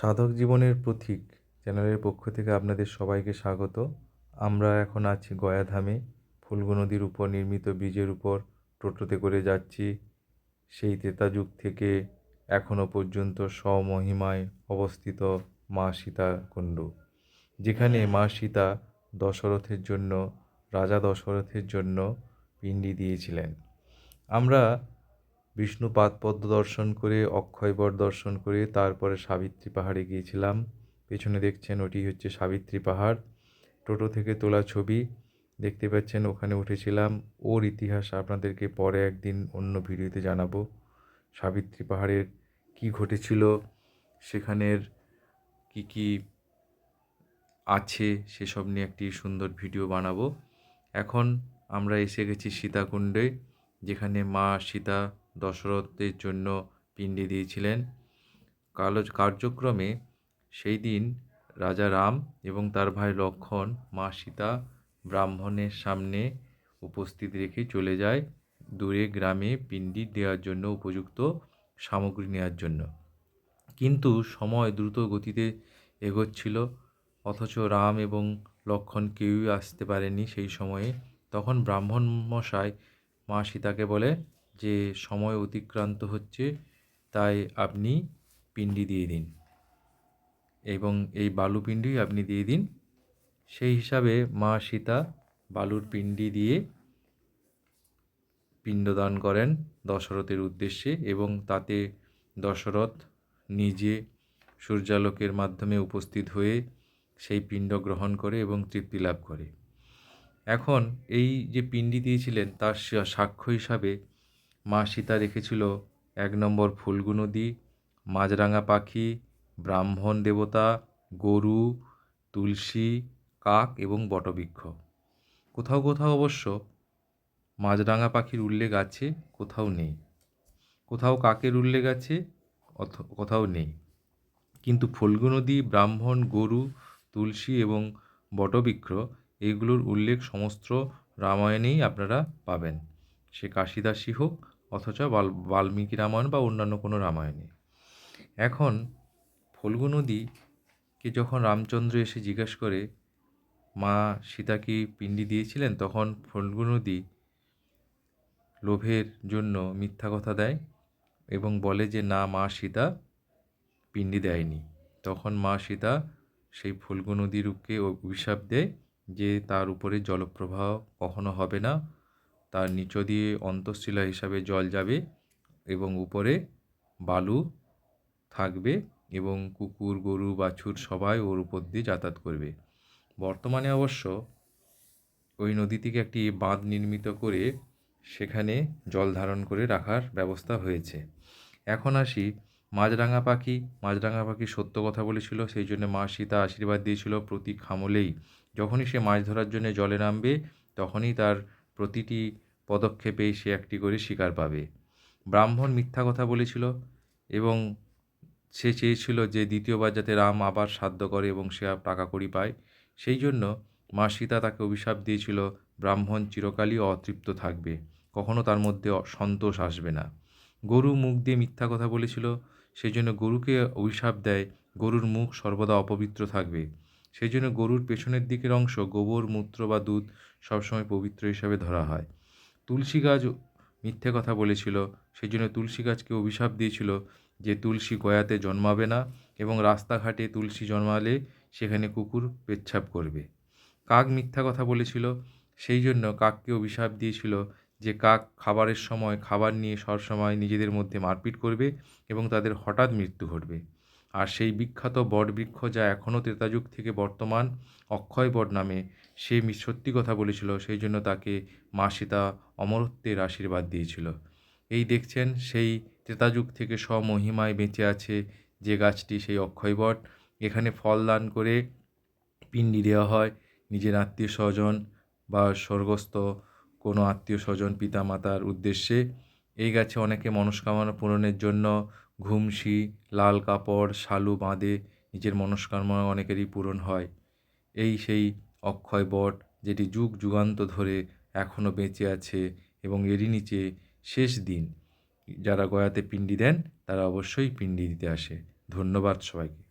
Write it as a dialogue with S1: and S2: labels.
S1: সাধক জীবনের প্রতীক চ্যানেলের পক্ষ থেকে আপনাদের সবাইকে স্বাগত। আমরা এখন আছি গয়াধামে ফুল্গু নদীর উপর নির্মিত ব্রিজের উপর। টোটোতে করে যাচ্ছি। সেই ত্রেতা যুগ থেকে এখনও পর্যন্ত স্বমহিমায় অবস্থিত মা সীতা সীতাকুণ্ড যেখানে মা সীতা দশরথের জন্য, রাজা দশরথের জন্য পিণ্ডি দিয়েছিলেন। আমরা বিষ্ণু পাদপদ্ম দর্শন করে অক্ষয়বট দর্শন করে, তারপরে সাবিত্রী পাহাড়ে গিয়েছিলাম। পেছনে দেখছেন ওটি হচ্ছে সাবিত্রী পাহাড়। টোটো থেকে তোলা ছবি। দেখতে পাচ্ছেন ওখানে উঠেছিলাম। ওর ইতিহাস আপনাদেরকে পরে একদিন অন্য ভিডিওতে জানাব। সাবিত্রী পাহাড়ের কী ঘটেছিল? সেখানের কী কী আছে? সেসব নিয়ে একটি সুন্দর ভিডিও বানাবো। এখন আমরা এসে গেছি সীতাকুণ্ডে, যেখানে মা সীতা দশরথের জন্য পিণ্ডি দিয়েছিলেন। কালো কার্যক্রমে সেই দিন রাজা রাম এবং তার ভাই লক্ষণ, মা সীতা ব্রাহ্মণের সামনে উপস্থিত রেখে চলে যায় দূরে গ্রামে পিণ্ডি দেওয়ার জন্য উপযুক্ত সামগ্রী নেওয়ার জন্য। কিন্তু সময় দ্রুত গতিতে এগোচ্ছিল, অথচ রাম এবং লক্ষণ কেউই আসতে পারেনি সেই সময়ে। তখন ব্রাহ্মণ মশাই মা সীতাকে বলে যে সময় অতিক্রান্ত হচ্ছে, তাই আপনি পিণ্ডি দিয়ে দিন। এবং এই বালু পিণ্ডি আপনি দিয়ে দিন। সেই হিসাবে মা সীতা বালুর পিণ্ডি দিয়ে পিণ্ডদান করেন দশরথের উদ্দেশ্যে এবং তাতে দশরথ নিজে সূর্যালোকের মাধ্যমে উপস্থিত হয়ে সেই পিণ্ড গ্রহণ করে এবং তৃপ্তি লাভ করে। এখন এই যে পিণ্ডি দিয়েছিলেন, তার সাক্ষ্য হিসাবে মা সীতা রেখেছিল এক নম্বর ফুলগু নদী মাছরাঙা পাখি, ব্রাহ্মণ দেবতা, গরু, তুলসী, কাক এবং বটবৃক্ষ। কোথাও কোথাও অবশ্য মাছরাঙা পাখির উল্লেখ আছে, কোথাও নেই। কোথাও কাকের উল্লেখ আছে কোথাও নেই। কিন্তু ফল্গু নদী, ব্রাহ্মণ, গরু, তুলসী এবং বটবৃক্ষ, এগুলোর উল্লেখ সমস্ত রামায়ণেই আপনারা পাবেন। সে কাশিদাসী হোক অথচ বাল্মীকি রামায়ণ বা অন্যান্য কোনো রামায়ণে এখন ফল্গু নদীকে যখন রামচন্দ্র এসে জিজ্ঞেস করে, মা সীতা কি পিণ্ডি দিয়েছিলেন? তখন ফল্গু নদী লোভের জন্য মিথ্যা কথা দেয় এবং বলে যে, না, মা সীতা পিণ্ডি দেয়নি। তখন মা সীতা সেই ফল্গু নদীরূপকে অভিশাপ দেয় যে, তার উপরে জলপ্রবাহ কখনো হবে না। তার নিচ দিয়ে অন্তঃশিলা হিসাবে জল যাবে এবং উপরে বালু থাকবে এবং কুকুর, গরু, বাছুর সবাই ওর উপর দিয়ে যাতায়াত করবে। বর্তমানে অবশ্য ওই নদী থেকে একটি বাঁধ নির্মিত করে সেখানে জল ধারণ করে রাখার ব্যবস্থা হয়েছে। এখন আসি মাছরাঙা পাখি। মাছরাঙা পাখি সত্য কথা বলেছিল, সেই জন্য মা সীতা আশীর্বাদ দিয়েছিল প্রতি খামলেই। যখনই সে মাছ ধরার জন্য জলে নামবে, তখনই তার প্রতিটি পদক্ষেপেই সে একটি করে শিকার পাবে। ব্রাহ্মণ মিথ্যা কথা বলেছিল এবং সে চেয়েছিল যে দ্বিতীয়বার যাতে রাম আবার সাধ্য করে এবং সে টাকা কড়ি পায়, সেই জন্য মা সীতা তাকে অভিশাপ দিয়েছিল, ব্রাহ্মণ চিরকালই অতৃপ্ত থাকবে, কখনো তার মধ্যে সন্তোষ আসবে না। গরু মুখ দিয়ে মিথ্যা কথা বলেছিল, সেই জন্য গরুকে অভিশাপ দেয়, গরুর মুখ সর্বদা অপবিত্র থাকবে। সেই জন্য গরুর পেছনের দিকের অংশ গোবর, মূত্র বা দুধ সবসময় পবিত্র হিসাবে ধরা হয়। তুলসী গাছ মিথ্যে কথা বলেছিল, সেই জন্য তুলসী গাছকে অভিশাপ দিয়েছিল যে তুলসী গয়াতে জন্মাবে না এবং রাস্তাঘাটে তুলসী জন্মালে সেখানে কুকুর পেচ্ছাপ করবে। কাক মিথ্যা কথা বলেছিল, সেই জন্য কাককে অভিশাপ দিয়েছিল যে কাক খাবারের সময় খাবার নিয়ে সবসময় নিজেদের মধ্যে মারপিট করবে এবং তাদের হঠাৎ মৃত্যু ঘটবে। আর সেই বিখ্যাত বটবৃক্ষ যা এখনও ত্রেতাযুগ থেকে বর্তমান অক্ষয় বট নামে, সে সত্যি কথা বলেছিল, সেই জন্য তাকে মা সীতা অমরত্বের আশীর্বাদ দিয়েছিল। এই দেখছেন, সেই ত্রেতাযুগ থেকে স্বমহিমায় বেঁচে আছে যে গাছটি, সেই অক্ষয় বট। এখানে ফল দান করে পিণ্ডি দেওয়া হয়। নিজের আত্মীয় স্বজন বা স্বর্গস্থ কোনো আত্মীয় স্বজন পিতা মাতার উদ্দেশ্যে। এই গাছে অনেকে মনস্কামনা পূরণের জন্য ঘুমসি, লাল কাপড়, শালু বাঁধে, নিজের মনস্কামনা অনেকেরই পূরণ হয়। এই সেই অক্ষয় বট, যেটি যুগ যুগান্ত ধরে এখনও বেঁচে আছে এবং এরই নিচে শেষ দিন। যারা গয়াতে পিণ্ডি দেন, তারা অবশ্যই পিণ্ডি দিতে আসে। ধন্যবাদ সবাইকে।